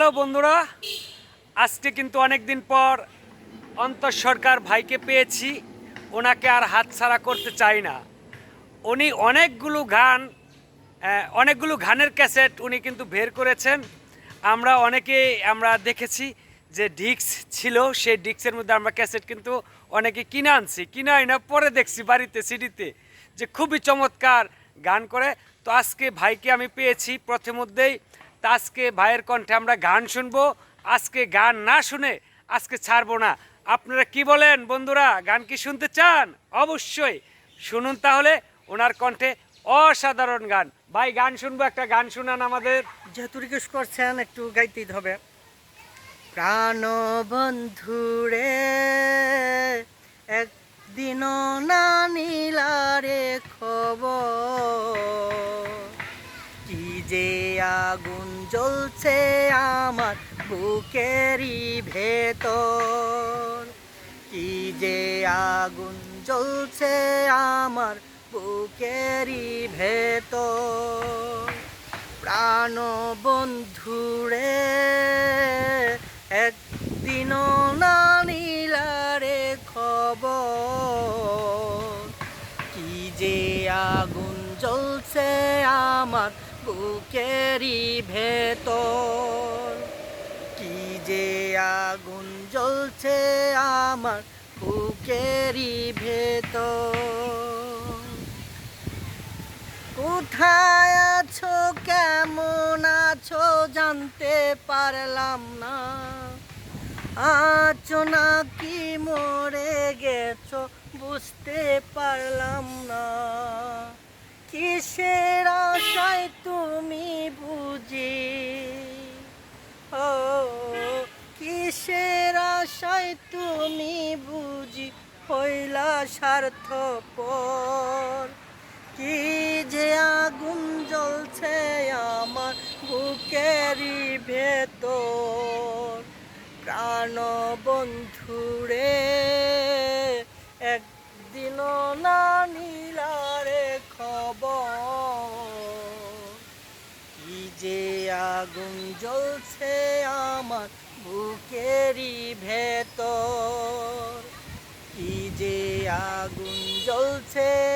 Hello বন্ধুরা, আজকে কিন্তু অনেক দিন পর অন্তর সরকার ভাইকে পেয়েছি, ওনাকে আর হাতছাড়া করতে চাই না। উনি অনেকগুলো গান অনেকগুলো গানের ক্যাসেট উনি কিন্তু বের করেছেন। আমরা অনেকে আমরা দেখেছি যে ডিক্স ছিল, সেই ডিক্সের মধ্যে আমরা ক্যাসেট কিন্তু অনেকে কিনে আনছি। কিনে আনি না পরে দেখছি বাড়িতে, সিডিতে, যে খুবই চমৎকার গান করে। তো আজকে ভাইকে আমি পেয়েছি প্রথমধ্যেই তা আজকে ভাইয়ের কণ্ঠে আমরা গান শুনব। আজকে গান না শুনে আজকে ছাড়বো না। আপনারা কি বলেন বন্ধুরা, গান কি শুনতে চান? অবশ্যই শুনুন তাহলে ওনার কণ্ঠে অসাধারণ গান। ভাই, গান শুনব, একটা গান শুনান আমাদের। যেহেতু রিকোয়েস্ট করছেন, একটু গাইতেই হবে। প্রাণ বন্ধুরে একদিন না নীলারে খবর। যে আগুন জ্বলছে আমার বুকেরই ভেতর। কি যে আগুন জ্বলছে আমার বুকেরই ভেতর। প্রাণ বন্ধুরে একদিন না খবর। কি যে আগুন জ্বলছে আমার বুকেরই ভেতর। কি যে আগুন জ্বলছে আমার বুকেরই ভেতর। কোথায় আছো, কেমন আছো জানতে পারলাম না। আছো নাকি মরে গেছো বুঝতে পারলাম না। কিসের আশায় তুমি বুঝি হইলা স্বার্থপর। কি যে আগুন জ্বলছে আমার বুকেরই ভেতর। প্রাণ বন্ধুরে একদিন না নীলারে খবর কি যে আগুন জ্বলছে আমার বুকেরই ভেতর। কি যে আগুন জ্বলছে